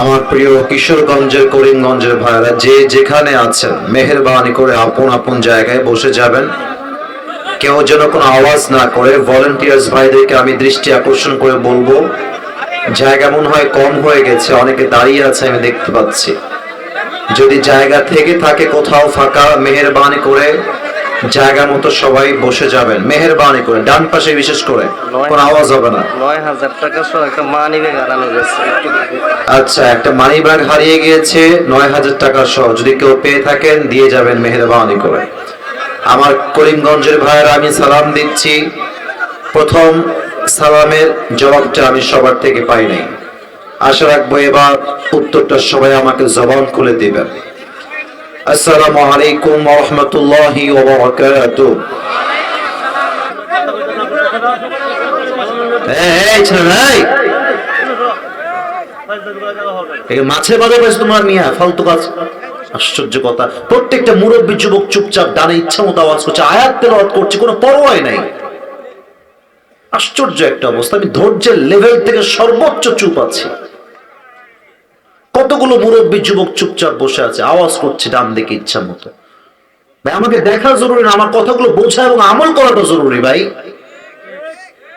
আমার প্রিয় কিশোরগঞ্জের করিমগঞ্জের ভাইরা যে যেখানে আছেন, মেহেরবানি করে আপন আপন জায়গায় বসে যাবেন। কেউ যেন কোনো আওয়াজ না করে ভলেন্টিয়ার্স ভাইদেরকে আমি দৃষ্টি আকর্ষণ করে বলব, জায়গা মনে হয় কম হয়ে গেছে, অনেকে দাঁড়িয়ে আছে, আমি দেখতে পাচ্ছি। যদি জায়গা থেকে থাকে কোথাও ফাঁকা, মেহেরবানি করে জায়গা মতো সবাই বসে যাবেন। মেহেরবানি করে ডান পাশে বিশেষ করে কোনো আওয়াজ হবে না। নয় হাজার টাকা সহ একটা মানি ব্যাগ হারানো গেছে আচ্ছা একটা মানি ব্যাগ হারিয়ে গিয়েছে নয় হাজার টাকা সহ। যদি কেউ পেয়ে থাকেন দিয়ে যাবেন মেহেরবানি করে। আমার করিমগঞ্জের ভাইয়েরা আমি সালাম দিচ্ছি। প্রথম সালামের জবাবটা আমি সবার থেকে পাই নাই। আশা রাখব এবার উত্তরটা সবাই আমাকে জবান খুলে দিবেন। আসসালামু আলাইকুম রাহমাতুল্লাহি মাছের বাজার পাইছো তোমার মিয়া? ফালতু কাজ। আশ্চর্য কথা। প্রত্যেকটা মুরব্বী যুবক চুপচাপ ডানে ইচ্ছা মতো আওয়াজ করছে, আয়াত তেলাওয়াত করছে, কোনো পরোয়াই নাই। আশ্চর্য একটা অবস্থা। আমি ধৈর্যের লেভেল থেকে সর্বোচ্চ চুপ আছি। কতগুলো মুরব্বী যুবক চুপচাপ বসে আছে? আওয়াজ করছে ডান দিকে ইচ্ছা মতো। ভাই, আমাকে দেখা জরুরি না, আমার কথাগুলো বোঝা এবং আমল করাটা জরুরি, ভাই।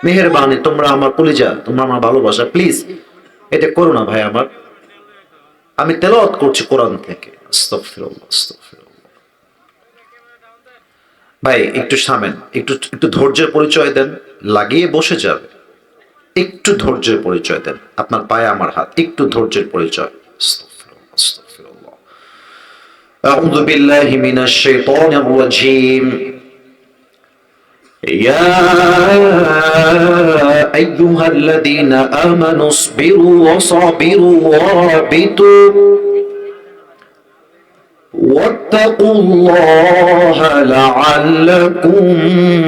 মেহেরবানি, তোমরা আমার কলিজা, তোমরা আমার ভালোবাসা, প্লিজ, এটা করো না ভাই আমার। আমি তেলাওয়াত করছি কোরআন থেকে। ভাই, একটু সামেন একটু একটু ধৈর্যের পরিচয় দেন, লাগিয়ে বসে যাবে একটু ধৈর্যের পরিচয় দেন, আপনার পায়ে আমার হাত, একটু ধৈর্যের পরিচয়। أستغفر الله أستغفر الله. أعوذ بالله من الشيطان الرجيم. يا أيها الذين آمنوا اصبروا وصابروا ورابطوا. واتقوا الله لعلكم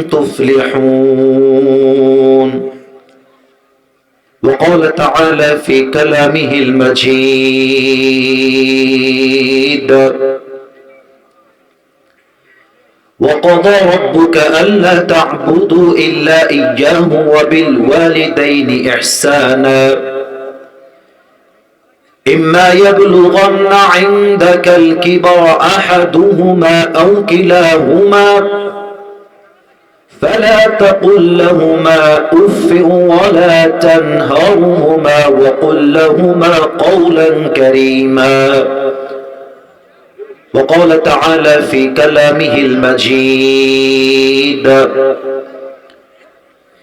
تفلحون. وقال تعالى في كلامه المجيد وقضى ربك ألا تعبدوا إلا إياه وبالوالدين إحسانا إما يبلغن عندك الكبر أحدهما أو كلاهما فلا تقل لهما أف ولا تنهرهما وقل لهما قولا كريما. وقال تعالى في كلامه المجيد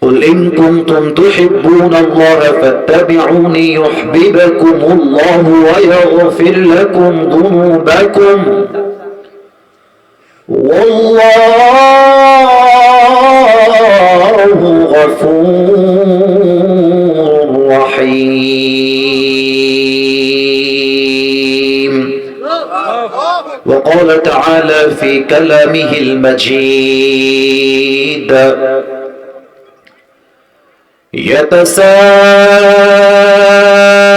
قل إن كنتم تحبون الله فاتبعوني يحببكم الله ويغفر لكم ذنوبكم. والله غفور رحيم وقال تعالى في كلامه المجيد يتساءلون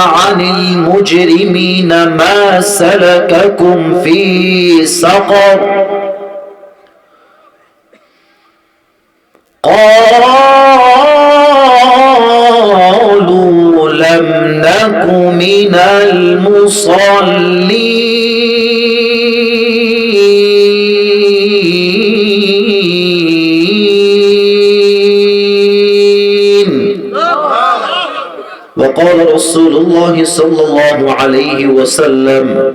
عن المجرمين ما سلككم في سقر. قالوا لم نك من المصلين. وقال رسول الله صلى الله عليه وسلم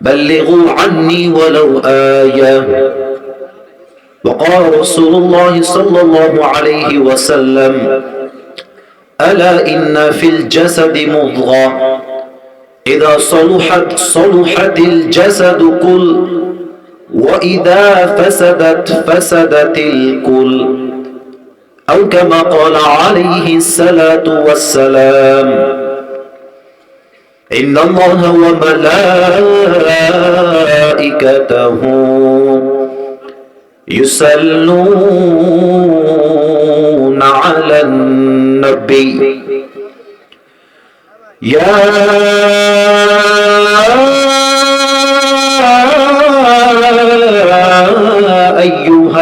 بلغوا عني ولو آية. وقال رسول الله صلى الله عليه وسلم ألا إن في الجسد مضغة؟ إذا صلحت صلحت الجسد كل وإذا فسدت فسدت الكل. أو كما قال عليه الصلاة والسلام. إن الله وملائكته يصلون على النبي. يا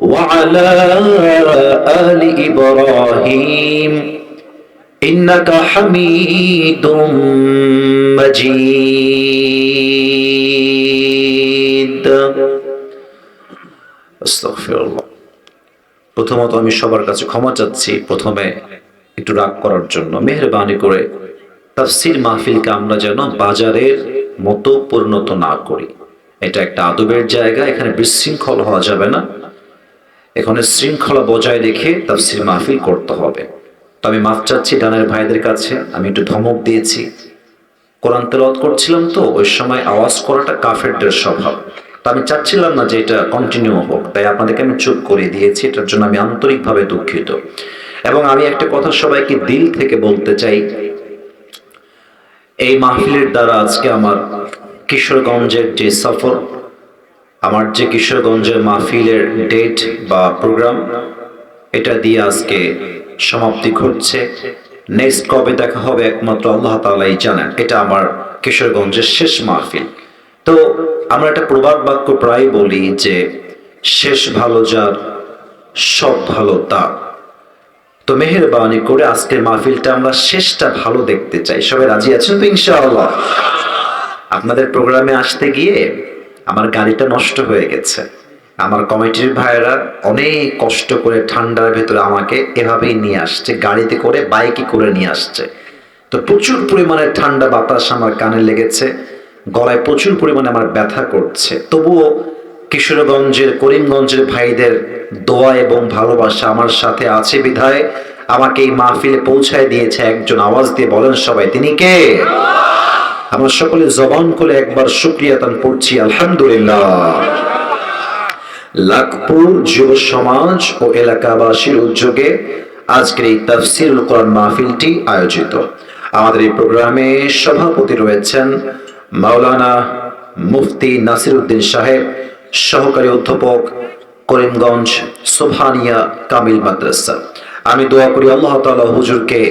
وعلى آل إبراهيم إنك حميد مجيد أستغفر الله প্রথমত আমি সবার কাছে ক্ষমা চাচ্ছি প্রথমে একটু রাগ করার জন্য মেহরবানি করে তাফসির মাহফিলকে আমরা যেন বাজারের মতো পরিণত না করি এটা একটা আদবের জায়গা এখানে বিশৃঙ্খল হওয়া যাবে না এখানে শৃঙ্খলা বজায় রেখে তাফসির মাহফিল করতে হবে। তো আমি মাফ চাচ্ছি ডানের ভাইদের কাছে, আমি একটু ধমক দিয়েছি। কোরআন তেলাওয়াত করছিলাম তো, ওই সময় আওয়াজ করাটা কাফেরদের স্বভাব। তো আমি চাচ্ছিলাম না যে এটা কন্টিনিউ হোক, তাই আপনাদেরকে আমি চুপ করে দিয়েছি, এটার জন্য আমি আন্তরিকভাবে দুঃখিত। এবং আমি একটা কথা সবাইকে দিল থেকে বলতে চাই, এই মাহফিলের দ্বারা আজকে আমার কিশোরগঞ্জের যে সফর আমার যে কিশোরগঞ্জের মাহফিলের ডেট বা প্রোগ্রাম, এটা দিয়ে আজকে সমাপ্তি ঘটছে। নেক্সট কবে দেখা হবে একমাত্র আল্লাহ তালাই জানেন। এটা আমার কিশোরগঞ্জের শেষ মাহফিল। তো আমরা একটা প্রবাদ বাক্য প্রায় বলি যে, শেষ ভালো যার, সব ভালো তার। তো মেহেরবানি করে আজকের মাহফিলটা আমরা শেষটা ভালো দেখতে চাই। সবাই রাজি আছেন তো ইনশাআল্লাহ? আপনাদের প্রোগ্রামে আসতে গিয়ে আমার গাড়িটা নষ্ট হয়ে গেছে। আমার কমিটির ভাইয়েরা অনেক কষ্ট করে ঠান্ডার ভেতরে আমাকে এভাবেই নিয়ে আসছে, গাড়িতে করে, বাইকে করে নিয়ে আসছে। তো প্রচুর পরিমাণে ঠান্ডা বাতাস আমার কানে লেগেছে, গলায় প্রচুর পরিমাণে আমার ব্যথা করছে। তবুও কিশোরগঞ্জের, করিমগঞ্জের ভাইদের দোয়া এবং ভালোবাসা আমার সাথে আছে বিধায় আমাকে এই মাহফিলে পৌঁছায় দিয়েছে। একজন আওয়াজ দিয়ে বলেন সবাই, তিনি কে? আমরা সকলে জবান করে একবার শুক্রিয়া তান পড়ছি আলহামদুলিল্লাহ। লাখপুর যুব সমাজ ও এলাকাবাসীর উদ্যোগে আজকের এই তাফসিরুল কোরআন মাহফিলটি আয়োজিত। আমাদের এই প্রোগ্রামে সভাপতি রয়েছেন মাওলানা মুফতি নাসির উদ্দিন সাহেব, সহকারী অধ্যাপক করিমগঞ্জ সোভানিয়া কামিল মাদ্রাসা। আমি দোয়া করি আল্লাহ তাআলা হুজুরকে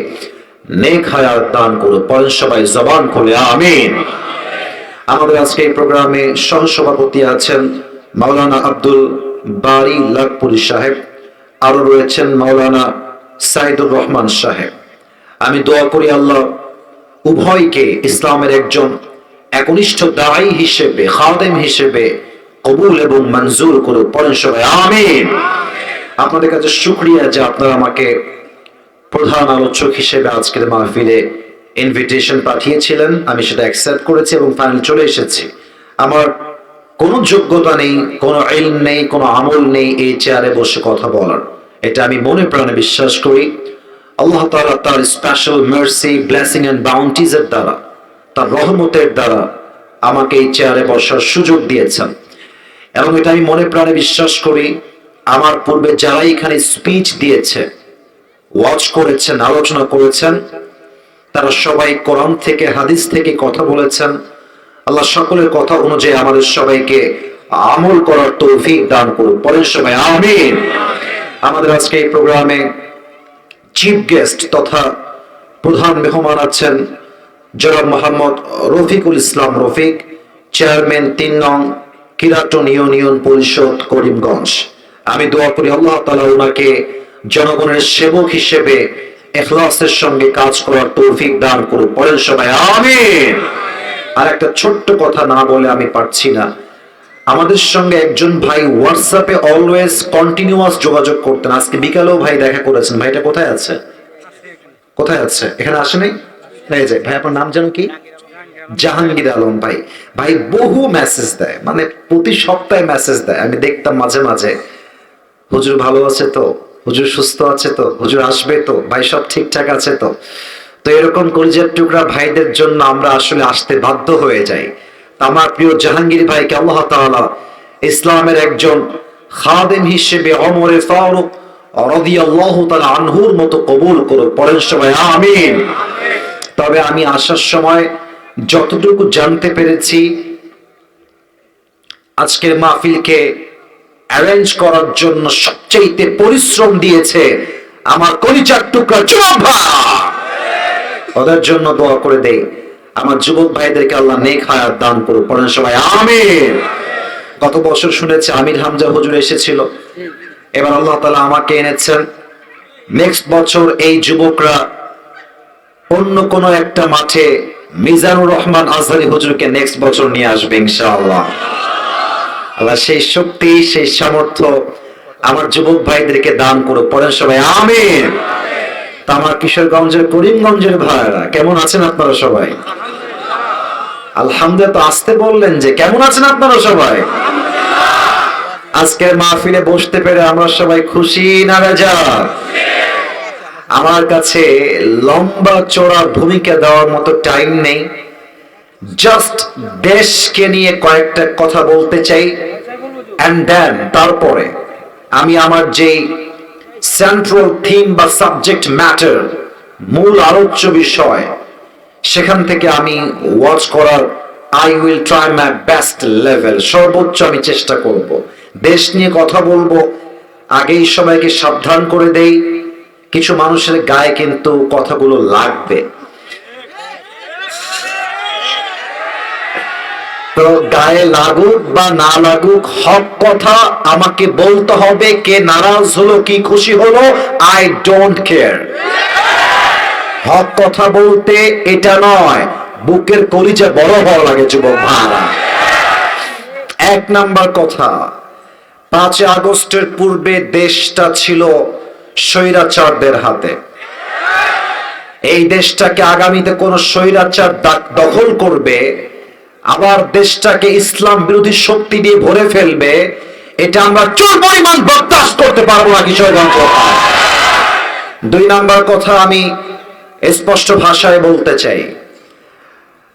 নেক হায়াত দান করো পরের সবাই জবান খুলে, আমিন। আমাদের আজকে এই প্রোগ্রামে সহ সভাপতি আছেন মাওলানা আব্দুল বারি লাকপুরি সাহেব আরও রয়েছেন মাওলানা সাইদুর রহমান সাহেব। আমি দোয়া করি আল্লাহ উভয়কে ইসলামের একজন একনিষ্ঠ দায়ী হিসেবে, খাদেম হিসেবে কবুল এবং মঞ্জুর করুক পরেন সবাই আমিন। আপনাদের কাছে শুক্রিয়া যে আপনারা আমাকে প্রধান আলোচক হিসেবে আজকের মাহফিলে ইনভিটেশন পাঠিয়েছিলেন। আমি সেটা অ্যাকসেপ্ট করেছি এবং ফাইনাল চলে এসেছি। আমার কোনো যোগ্যতা নেই, কোনো ইলম নেই, কোনো আমল নেই এই চেয়ারে বসে কথা বলার। এটা আমি মনে প্রাণে বিশ্বাস করি। আল্লাহ তাআলা তার special mercy blessing and bounties এর দ্বারা, তার রহমতের দ্বারা আমাকে এই চেয়ারে বসার সুযোগ দিয়েছেন। এবং এটা আমি মনে প্রাণে বিশ্বাস করি, আমার পূর্বে যারা এখানে স্পিচ দিয়েছে ওয়াচ করেছেন, আলোচনা করেছেন। তারা সবাই কোরআন থেকে, হাদিস থেকে কথা বলেছেন। আল্লাহ সকলের কথা অনুযায়ী আমাদের সবাইকে আমল করার তৌফিক দান করুন। পরের সবাই, আমিন। আমাদের আজকে এই প্রোগ্রামে চিফ গেস্ট তথা প্রধান মেহমান আছেন জনাব মোহাম্মদ রফিকুল ইসলাম রফিক, চেয়ারম্যান তিন নং কিরাটন ইউনিয়ন পরিষদ করিমগঞ্জ। আমি দোয়া করি আল্লাহ তালা ওনাকে জনগণের সেবক হিসেবে এখলাসের সঙ্গে কাজ করার তৌফিক দান করুন। পরের সবাই, আমিন। আর একটা ছোট্ট কথা না বলে আমি পারছি না। আমাদের সঙ্গে একজন ভাই হোয়াটসঅ্যাপে অলওয়েজ কন্টিনিউয়াস যোগাযোগ করতেন। আজকে বিকালেও ভাই দেখা করেছেন। ভাইটা কোথায় আছে? কোথায় আছে? এখানে আসে নাই? যে, ভাই, আপনার নাম যেন কি? জাহাঙ্গীর আলম ভাই। ভাই, বহু মেসেজ দেয়। মানে প্রতি সপ্তাহে মেসেজ দেয়। আমি দেখতাম মাঝে মাঝে। হুজুর ভালো আছে তো? হুজুর সুস্থ আছে তো? হুজুর আসবে তো? ভাই সব ঠিকঠাক আছে তো? তো এরকম কলিজার টুকরা ভাইদের জন্য আমরা আসলে আসতে বাধ্য হয়ে যাই। আমার প্রিয় জাহাঙ্গীর ভাইকে আল্লাহ ইসলামের একজন খাদেম হিসেবে অমরে ফারুক আনহুর মতো কবুল পরের সবাই, আমিন। তবে আমি আসার সময় যতটুকু জানতে পেরেছি, আজকের মাহফিলকে অ্যারেঞ্জ করার জন্য সবচাইতে পরিশ্রম দিয়েছে আমার কলিজার টুকরা যুবক ওদের জন্য দোয়া করে দেই। আমার যুবক ভাইদেরকে আল্লাহ নেক হায়াত দান করুক। পরের সবাই, আমিন। গত বছর শুনেছি আমির হামজা হুজুর এসেছিল। এবার আল্লাহ তালা আমাকে এনেছেন। নেক্সট বছর এই যুবকরা অন্য কোন একটা মাঠে মিজানুর রহমান আজহারি হুজুরকে নেক্সট বছর নিয়ে আসবে ইনশাআল্লাহ। আল্লাহ সেই শক্তি, সেই সামর্থ্য আমার যুবক ভাইদেরকে দান করুক। পরের সবাই, আমিন। তা আমার কিশোরগঞ্জের, করিমগঞ্জের ভাইরা কেমন আছেন আপনারা সবাই? আলহামদুলিল্লাহ, তো আসতে বললেন যে, কেমন আছেন আপনারা সবাই? আজকের মাহফিলে বসতে পেরে আমরা সবাই খুশি না বেজা আমার কাছে লম্বা চড়া ভূমিকা দেওয়ার মতো টাইম নেই। জাস্ট দেশকে নিয়ে কয়েকটা কথা বলতে চাই অ্যান্ড দেন তারপরে আমি আমার যেই সেন্ট্রাল থিম বা সাবজেক্ট ম্যাটার মূল আলোচ্য বিষয়, সেখান থেকে আমি ওয়াচ করার I will try my best level সর্বোচ্চ আমি চেষ্টা করব। দেশ নিয়ে কথা বলব, আগেই সবাইকে সাবধান করে দেই, কিছু মানুষের গায়ে কিন্তু কথাগুলো লাগবে। তো গায়ে লাগুক বা না লাগুক, হক কথা আমাকে বলতে হবে, কে নারাজ হলো, কি খুশি হলো আই ডোন্ট কেয়ার হক কথা বলতে এটা নয়, বুকের কলিজা বড় হওয়া লাগে, যুবক ভাড়া এক নাম্বার কথা পাঁচই আগস্টের পূর্বে দেশটা ছিল স্বৈরাচারদের হাতে। এই দেশটাকে আগামীতে কোন স্বৈরাচার দখল করবে আবার দেশটাকে ইসলাম বিরোধী শক্তি দিয়ে ভরে ফেলবে, এটা আমরা চোর পরিমাণ বরদাস্ত করতে পারব না কিশোরগঞ্জ দুই নাম্বার কথা আমি স্পষ্ট ভাষায় বলতে চাই।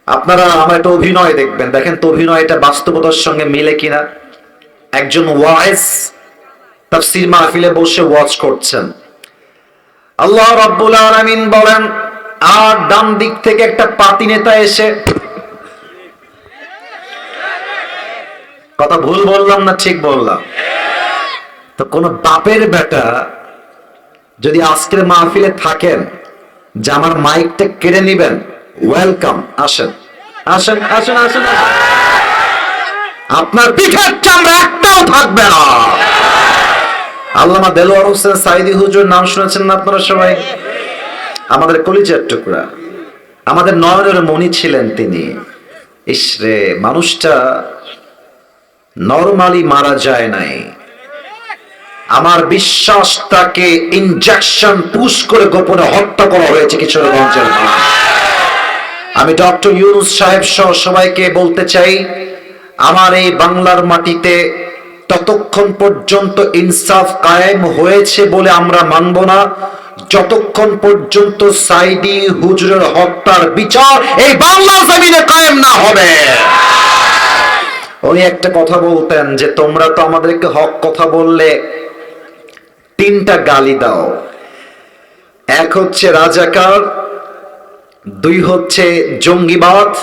আপনারা আমার একটা অভিনয় দেখবেন। দেখেন তো অভিনয়টা বাস্তবতার সঙ্গে মিলে কিনা। একজন ওয়াইস তাফসীর মাহফিলে বসে ওয়াচ করছেন। আল্লাহ রাব্বুল আলামিন বলেন, আর ডান দিক থেকে একটা পাতি নেতা এসে কথা ভুল বললাম না ঠিক বললাম? তো কোন বাপের বেটা যদি আজকের মাহফিলে থাকেন, যে আমার মাইকটা কেড়ে নিবেন ওয়েলকাম আসেন। আসেন আসেন আসেন। আপনার পিঠের চামড়া একটাও থাকবে না। আল্লামা দেলোয়ার হোসেন সাইদি হুজুর নাম শুনেছেন না আপনারা সবাই? আমাদের কলিজার টুকরা। আমাদের নয়নের ছিলেন তিনি। ইসরে মানুষটা নরমালি মারা যায় নাই। আমার বিশ্বাস তাকে ইনজেকশন পুশ করে গোপনে হত্যা করা হয়েছে কিশোরগঞ্জের আমি ডক্টর ইউনুস সাহেব সহ সবাইকে বলতে চাই, আমার এই বাংলার মাটিতে ততক্ষণ পর্যন্ত ইনসাফ কায়েম হয়েছে বলে আমরা মানব না। যতক্ষণ পর্যন্ত সাইদি হুজুরের হত্যার বিচার এই বাংলার জমিনে কায়েম না হবে। উনি একটা কথা বলতেন যে, তোমরা তো আমাদেরকে হক কথা বললে, তিনটা গালি দাও। এক হচ্ছে রাজাকার, দুই হচ্ছে জঙ্গিবাদ,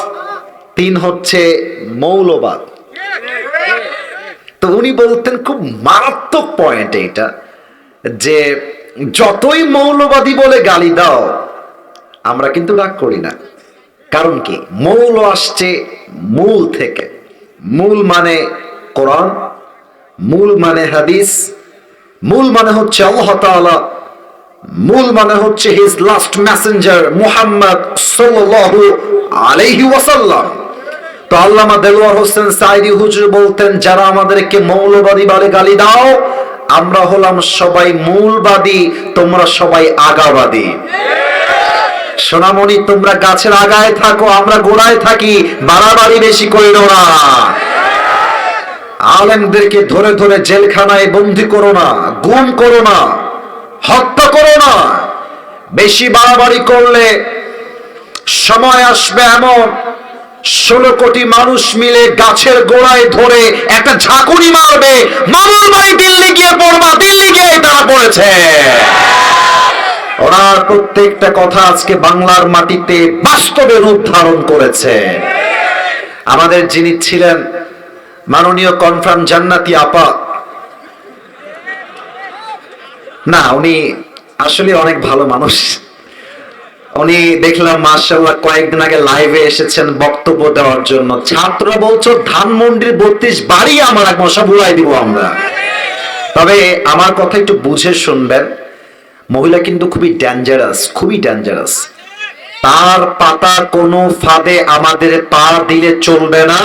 তিন হচ্ছে মৌলবাদ। তো উনি বলতেন খুব মারাত্মক পয়েন্ট এটা যে, যতই মৌলবাদী বলে গালি দাও, আমরা কিন্তু রাগ করি না। কারণ কি? মৌল আসছে মূল থেকে। মূল মানে কোরআন, মূল মানে হাদিস, মূল মানে হচ্ছে আল্লাহ তাআলা, মূল মানে হচ্ছে হিজ লাস্ট মেসেঞ্জার মুহাম্মদ সাল্লাল্লাহু আলাইহি ওয়াসাল্লাম। তো আল্লামা দেলোয়ার হোসেন সাইদি হুজুর বলতেন, যারা আমাদেরকে মৌলবাদী বলে গালি দাও, আমরা হলাম সবাই মূলবাদী, তোমরা সবাই আগাবাদী। সোনামণি, তোমরা গাছের আগায় থাকো, আমরা গোড়ায় থাকি, বাড়াবাড়ি বেশি করিল না। আলেমদেরকে ধরে ধরে জেলখানায় বন্দি করো না, গুম করো না, হত্যা করো না। বেশি বাড়াবাড়ি করলে সময় আসবে এমন, ষোলো কোটি মানুষ মিলে গাছের গোড়ায় ধরে একটা ঝাঁকুনি মারবে, মামুর বাড়ি দিল্লি গিয়ে পড়বা, দিল্লি গিয়ে তারা পড়েছে। ওনার প্রত্যেকটা কথা আজকে বাংলার মাটিতে বাস্তবে রূপ ধারণ করেছে। আমাদের যিনি ছিলেন মাননীয় কনফার্ম জান্নাতি আপা, না, উনি আসলে অনেক ভালো মানুষ। উনি দেখলাম মার্শাল্লাহ কয়েকদিন আগে লাইভে এসেছেন বক্তব্য দেওয়ার জন্য। ছাত্ররা বলছো, ধানমন্ডির বত্রিশ বাড়ি আমার এক মশা বুড়াই দিব আমরা। তবে আমার কথা একটু বুঝে শুনবেন। মহিলা কিন্তু খুবই ডেঞ্জারাস খুবই ডেঞ্জারাস তার পাতা কোনো ফাঁদে আমাদের পা দিলে চলবে না।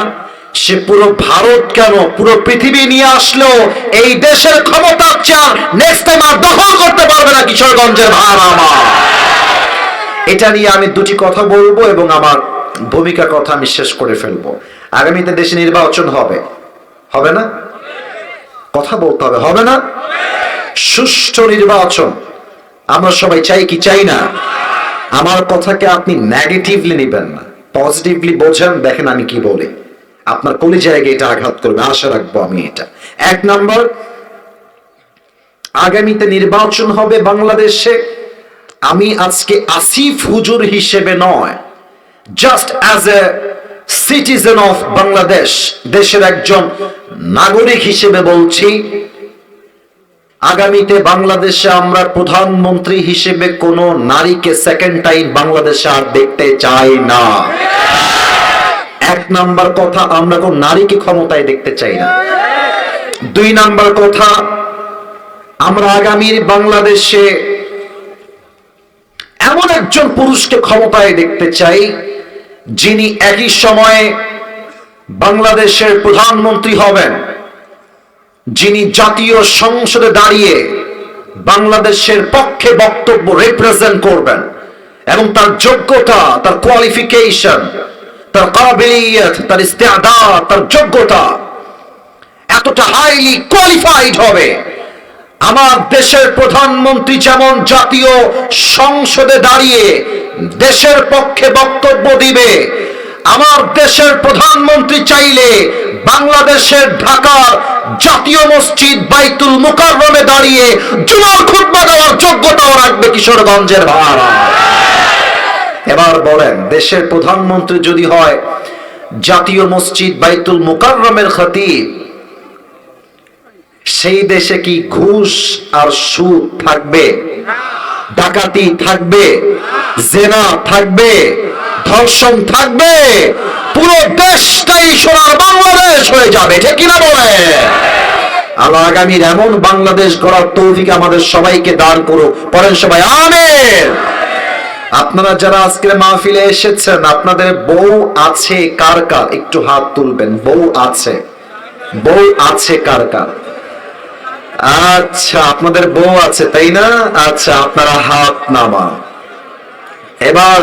সে পুরো ভারত কেন? পুরো পৃথিবী নিয়ে আসলো এই দেশের ক্ষমতা চার নেক্সট টাইম আর দখল করতে পারবে না কিশোরগঞ্জের ভার আমার। এটা নিয়ে আমি দুটি কথা বলব এবং আমার ভূমিকা কথা আমি শেষ করে ফেলব। আগামীতে দেশে নির্বাচন হবে। হবে না? কথা বলতে হবে। হবে না? সুষ্ঠু নির্বাচন। আমরা সবাই চাই কি চাই না? আমার কথাকে আপনি নেগেটিভলি নেবেন না। পজিটিভলি বোঝেন, দেখেন আমি কি বলি। আপনার কোন জায়গায় এটা আঘাত করবে, আশা রাখব আমি এটা। এক নম্বর, আগামীতে নির্বাচন হবে বাংলাদেশে। আমি আজকে আসিফ হুজুর হিসেবে নয় just as a citizen of Bangladesh, দেশের একজন নাগরিক হিসেবে বলছি। আগামীতে বাংলাদেশে আমরা প্রধানমন্ত্রী হিসেবে কোনো নারীকে সেকেন্ড টাইম বাংলাদেশে আর দেখতে চাই না। এক নাম্বার কথা, আমরা কোন নারীকে ক্ষমতায় দেখতে চাই না। দুই নাম্বার কথা, আমরা আগামীর বাংলাদেশে এমন একজন পুরুষকে ক্ষমতায় দেখতে চাই, যিনি একই সময়ে বাংলাদেশের প্রধানমন্ত্রী হবেন। যিনি জাতীয় সংসদে দাঁড়িয়ে বাংলাদেশের পক্ষে বক্তব্য রিপ্রেজেন্ট করবেন এবং তার যোগ্যতা, তার কোয়ালিফিকেশন তার কাবিলিয়ত, তার ইস্তেআদা তার যোগ্যতা এতটা হাইলি কোয়ালিফাইড হবে। আমার দেশের প্রধানমন্ত্রী যেমন জাতীয় সংসদে দাঁড়িয়ে দেশের পক্ষে বক্তব্য দিবে, আমার দেশের প্রধানমন্ত্রী চাইলে বাংলাদেশের ঢাকার জাতীয় মসজিদ বাইতুল মুকাররমে দাঁড়িয়ে জুমার খুতবা দেওয়ার যোগ্যতাও রাখবে কিশোরগঞ্জের ভাড়া। এবার বলেন, দেশের প্রধানমন্ত্রী যদি হয়, জাতীয় মসজিদ বাইতুল মুকাররমের খতিব, সেই দেশে কি ঘুষ আর সুদ থাকবে? ডাকাতি থাকবে? জেনা থাকবে? ধর্ষণ থাকবে? পুরো দেশটাই সোনার বাংলাদেশ হয়ে যাবে, ঠিক কিনা বলে? আল্লাহ আগামীর এমন বাংলাদেশ গড়ার তৌফিক আমাদের সবাইকে দান করো পরেন সবাই, আমেন। আপনারা যারা আজকের মাহফিলে এসেছেন, আপনাদের বউ আছে কার কার? একটু হাত তুলবেন, বউ আছে। বউ আছে কার কার? আচ্ছা আপনাদের বউ আছে, তাই না? আচ্ছা আপনারা হাত নামা এবার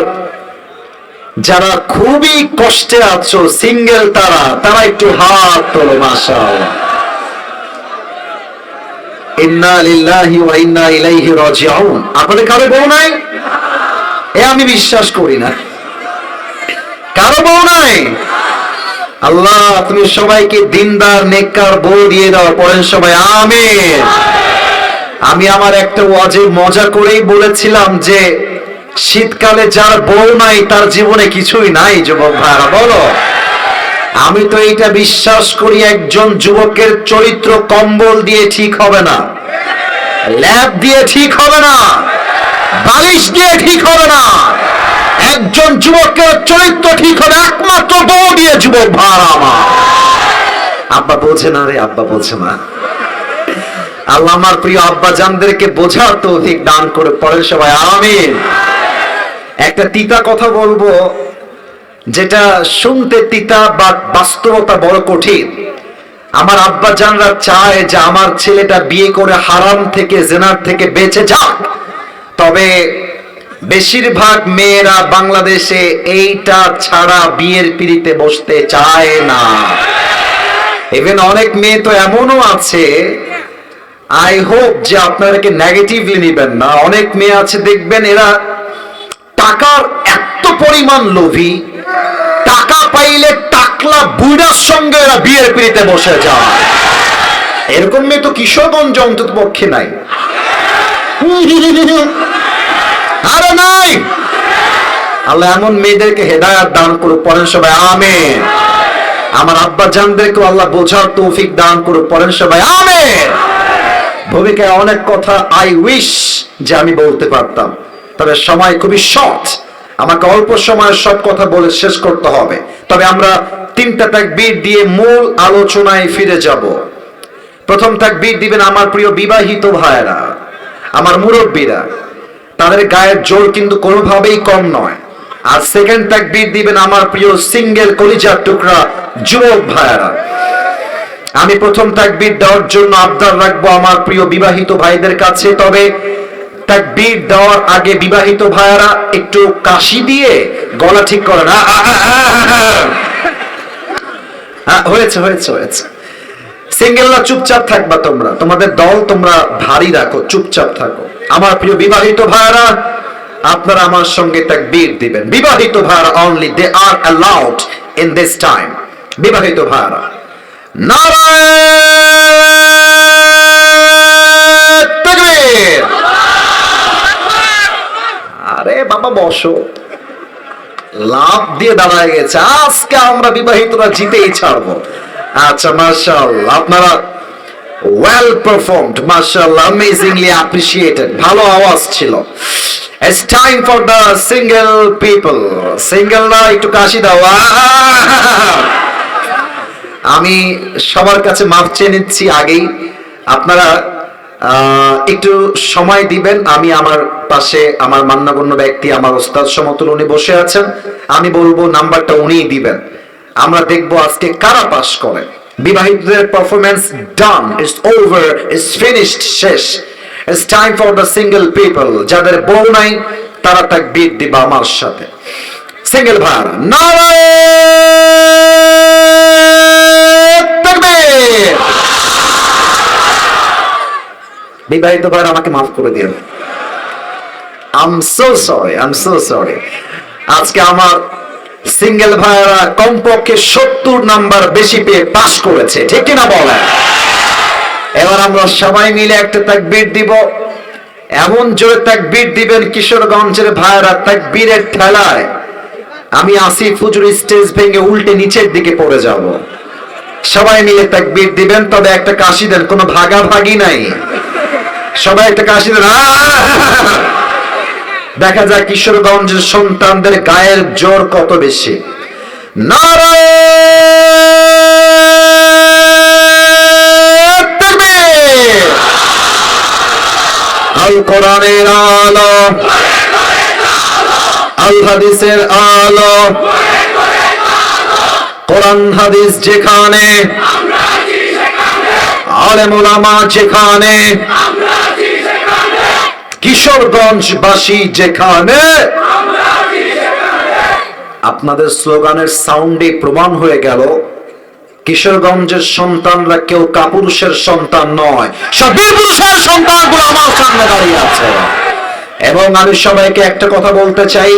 যারা খুবই কষ্টে আছো সিঙ্গেল তারা তারা একটু হাত তোলো আপনাদের কারও বউ নাই? এ আমি বিশ্বাস করি না। কারও বউ নাই? আল্লাহ, তুমি সবাইকে দিনদার, নেককার বউ দিয়ে দাও, পড়েন সবাই, আমিন। আমি আমার একটা ওয়াজে মজা করেই বলেছিলাম যে শীতকালে যার বউ নাই, তার জীবনে কিছুই নাই, যুবক ভাইরা বলো। আমি তো এইটা বিশ্বাস করি, একজন যুবকের চরিত্র কম্বল দিয়ে ঠিক হবে না ল্যাব দিয়ে ঠিক হবে না, বালিশ দিয়ে ঠিক হবে না, একজন যুবকের চরিত্র ঠিক হবে একমাত্র বউ দিয়ে, যুবক ভাড়া আমার। আব্বা বোঝে না রে, আব্বা বোঝে না। আল্লাহ আমার প্রিয় আব্বা জানদেরকে বোঝার তৌফিক দান করে পড়েন সবাই আমিন। একটা তিতা কথা বলব, যেটা শুনতে তিতা বা বাস্তবতা বড় কঠিন। আমার আব্বা জানরা চায় যে আমার ছেলেটা বিয়ে করে হারাম থেকে, জেনার থেকে বেঁচে যাক। তবে বেশিরভাগ মেয়েরা বাংলাদেশে এইটা ছাড়া বিয়ের পিড়িতে বসতে চায় না। ইভেন অনেক মেয়ে তো এমনও আছে আই হোপ যে আপনাদেরকে নেগেটিভলি নেবেন না? অনেক মেয়ে আছে, দেখবেন এরা টাকার এত পরিমাণ লোভী, টাকা পাইলে টাকলা বুড়ার সঙ্গে এরা বিয়ের পিড়িতে বসে যায়। এরকম মেয়ে তো কিশোরগঞ্জ অন্তত পক্ষে নাই। আরে নাই! আল্লাহ এমন মেয়েদেরকে হেদায়াত দান করুক পড়েন সবাই আমেন। আমার আব্বা জানদেরকে আল্লাহ বোঝার তৌফিক দান করুক সবাই ভূমিকায় অনেক কথা আই উইশ যে আমি বলতে পারতাম। তবে সময় খুবই শর্ট আমাকে অল্প সময়ের সব কথা বলে শেষ করতে হবে। তবে আমরা তিনটা তাকবীর দিয়ে মূল আলোচনায় ফিরে যাব। প্রথম তাকবীর দিবেন আমার প্রিয় বিবাহিত ভাইয়েরা, আমার মুরব্বীরা। তাদের গায়ের জোর কিন্তু কোনোভাবেই কম নয়। আর সেকেন্ড তাকবীর দিবেন আমার প্রিয় সিঙ্গেল কলিজার টুকরা যুবক ভাইয়েরা। আমি প্রথম তাকবীর দেওয়ার জন্য আবদার রাখব আমার প্রিয় বিবাহিত ভাইদের কাছে। তবে তাকবীর দেওয়ার আগে বিবাহিত ভাইয়েরা একটু কাশি দিয়ে গলা ঠিক আ। হ্যাঁ, হয়েছে হয়েছে হয়েছে। সিঙ্গেলরা চুপচাপ থাকবা তোমরা? তোমাদের দল তোমরা ভারী রাখো চুপচাপ থাকো। আমার প্রিয় বিবাহিত ভাইয়েরা আপনারা আমার সঙ্গে তাকবীর দিবেন। বিবাহিত ভাইয়েরা only they are allowed in this time বিবাহিত ভাইয়েরা নারায়ণ তাকবীর! আরে বাবা, বসো। লাভ দিয়ে দাঁড়ায় গেছে। আজকে আমরা বিবাহিতরা জিতেই ছাড়বো। আচ্ছা মার্শাল্লাহ আপনারা ওয়েল পারফর্মড মার্শাল্লাহ অ্যামেজিংলি অ্যাপ্রিসিয়েটেড ভালো আওয়াজ ছিল। It's time for the single people সিঙ্গেলরা একটু কাশি দাও! আমি সবার কাছে মাপ চেয়ে নিচ্ছি আগেই। আপনারা একটু সময় দিবেন। আমি আমার পাশে আমার মান্যগণ্য ব্যক্তি, আমার ওস্তাদ সমতুল উনি বসে আছেন। আমি বলব, নাম্বারটা উনিই দিবেন। আমরা দেখব আজকে কারা পাস করে। বিবাহিতদের performance done is over is finished শেষ। It's time for the single people যাদের বউ নাই, তারা তাক বিট দিবা আমার সাথে। সিঙ্গেল ভাড়া নারায়ণ বিবাহিত ভাইরা আমাকে মাফ করে দিন I'm so sorry I'm so sorry আজকে আমার সিঙ্গেল ভাইরা কমপক্ষে সত্তর নাম্বার বেশি পেয়ে পাশ করেছে, ঠিক কিনা বলেন? এবার আমরা সবাই মিলে একটা তাকবীর দিব। এমন জোরে তাকবীর দিবেন কিশোরগঞ্জের ভাইরা তাকবীরের ঠেলায়। আমি আসি ফুজুর স্টেজ ভেঙে উল্টে নিচের দিকে পড়ে যাব। সবাই মিলে তাকবীর দিবেন, তবে একটা কাশি দেন, কোনো ভাগাভাগি নাই। সবাই একটা কাশি দেখা যায় কিশোরগঞ্জের সন্তানদের গায়ের জোর কত বেশি! আল কোরআনের আলো। আল হাদিসের আলো। কোরআন হাদিস যেখানে আলেম ওলামা যেখানে কিশোরগঞ্জবাসী যেখানে, আপনাদের স্লোগানের সাউন্ডে প্রমাণ হয়ে গেল, কিশোরগঞ্জের সন্তানরা কেউ কাপুরুষের সন্তান নয় সন্তানগুলো আমার সামনে দাঁড়িয়ে আছে। এবং আমি সবাইকে একটা কথা বলতে চাই,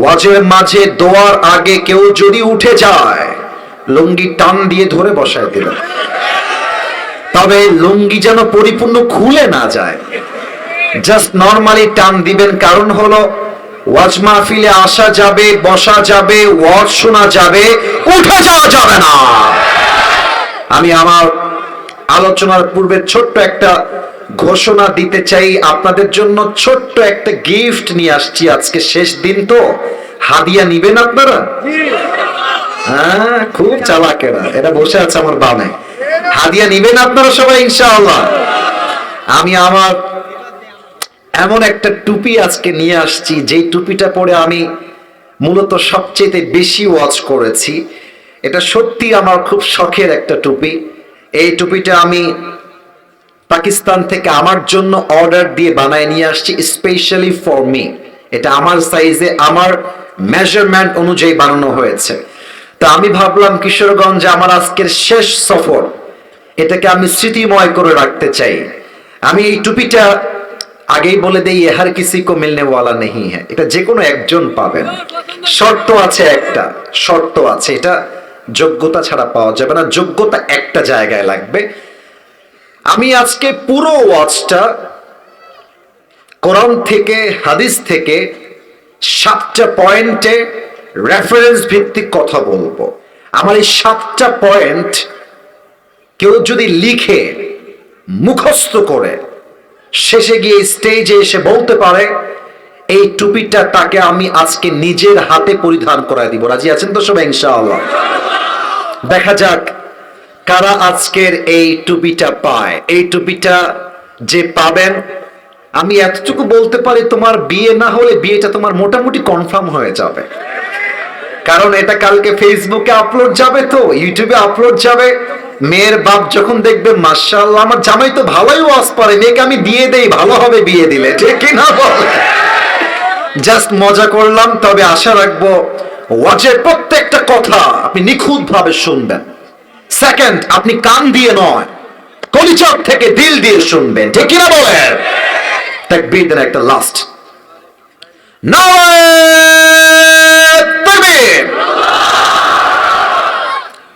ওয়াজের মাঝে দোয়ার আগে কেউ যদি উঠে যায়, লুঙ্গি টান দিয়ে ধরে বসায় দিল। তবে লুঙ্গি যেন পরিপূর্ণ খুলে না যায়। জাস্ট নর্মালি টান দিবেন, কারণ হলো ওয়াজ মাহফিলে আসা যাবে, বসা যাবে, ওয়াজ শোনা যাবে, উঠে যাওয়া যাবে না। আমি আমার আলোচনার পূর্বে ছোট্ট একটা ঘোষণা দিতে চাই, আপনাদের জন্য ছোট্ট একটা গিফট নিয়ে আসছি আজকে শেষ দিন তো। হাদিয়া নিবেন আপনারা? হ্যাঁ খুব চালাকেরা এটা বসে আছে আমার বামে হাদিয়া নিবেন আপনারা সবাই, ইনশাআল্লাহ। আমি আমার এমন একটা টুপি আজকে নিয়ে আসছি, যেই টুপিটা পরে আমি মূলত সবচেয়ে বেশি ওয়াচ করেছি। এটা সত্যি আমার খুব শখের একটা টুপি। এই টুপিটা আমি পাকিস্তান থেকে আমার জন্য অর্ডার দিয়ে বানায় নিয়ে আসছি স্পেশালি ফর মি এটা আমার সাইজে আমার মেজারমেন্ট অনুযায়ী বানানো হয়েছে। তা আমি ভাবলাম কিশোরগঞ্জে আমার আজকের শেষ সফর। এটাকে আমি স্মৃতিময় করে রাখতে চাই। আমি এই টুপিটা আগেই বলে দেই এ হার কিসি কো মিলনে ওয়ালা নেই হ্যাঁ। এটা যে কোনো একজন পাবেন। শর্ত আছে একটা, শর্ত আছে। এটা যোগ্যতা ছাড়া পাওয়া যাবে না। যোগ্যতা একটা জায়গায় লাগবে। আমি আজকে পুরো ওয়াচটা কোরআন থেকে, হাদিস থেকে সাতটা পয়েন্টে রেফারেন্স ভিত্তিক কথা বলব। আমার এই সাতটা পয়েন্ট কেউ যদি লিখে মুখস্থ করে শেষে গিয়ে স্টেজে এসে বলতে পারে, এই টুপিটা তাকে আমি আজকে নিজের হাতে পরিধান করায় দিব। রাজি আছেন তো সবাই, ইনশাআল্লাহ? দেখা যাক কারা আজকের এই টুপিটা পায়। এই টুপিটা যে পাবেন, আমি এতটুকু বলতে পারি তোমার বিয়ে না হলে বিয়েটা তোমার মোটামুটি কনফার্ম হয়ে যাবে। কারণ এটা কালকে ফেসবুকে আপলোড যাবে তো ইউটিউবে আপলোড যাবে। মেয়ের বাপ যখন দেখবে মার্শাল্লাহ আমার জামাই তো ভালোই ওয়াজ পারে মেয়েকে আমি বিয়ে দেই, ভালো হবে বিয়ে দিলে। ঠিক না বল? জাস্ট মজা করলাম, তবে আশা রাখব, ওয়াজের প্রত্যেকটা কথা আপনি নিখুঁত ভাবে শুনবেন। সেকেন্ড আপনি কান দিয়ে নয়, কলিচক থেকে দিল দিয়ে শুনবেন। ঠিক কিনা বলেন? তাকবীর দেন একটা লাস্ট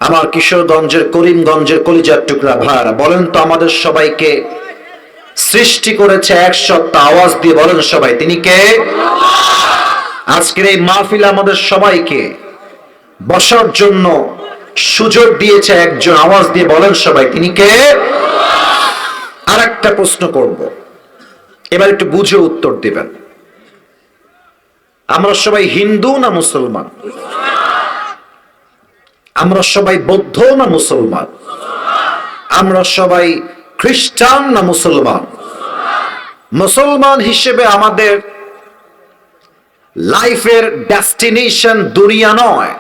আমার কিশোরগঞ্জের, করিমগঞ্জের কলিজার টুকরা ভাইরা বলেন তো আমাদের সবাইকে সৃষ্টি করেছে এক সত্তা, আওয়াজ দিয়ে বলেন সবাই, তিনি কে? আজকের এই মাহফিল আমাদের সবাইকে বসার জন্য সুযোগ দিয়েছে একজন, আওয়াজ দিয়ে বলেন সবাই, তিনি কে? আর একটা প্রশ্ন করব। এবার একটু বুঝে উত্তর দিবেন। আমরা সবাই হিন্দু না মুসলমান? আমরা সবাই বৌদ্ধ না মুসলমান? আমরা সবাই খ্রিস্টান না মুসলমান? মুসলমান হিসেবে আমাদের লাইফের ডেস্টিনেশন দুনিয়া নয়।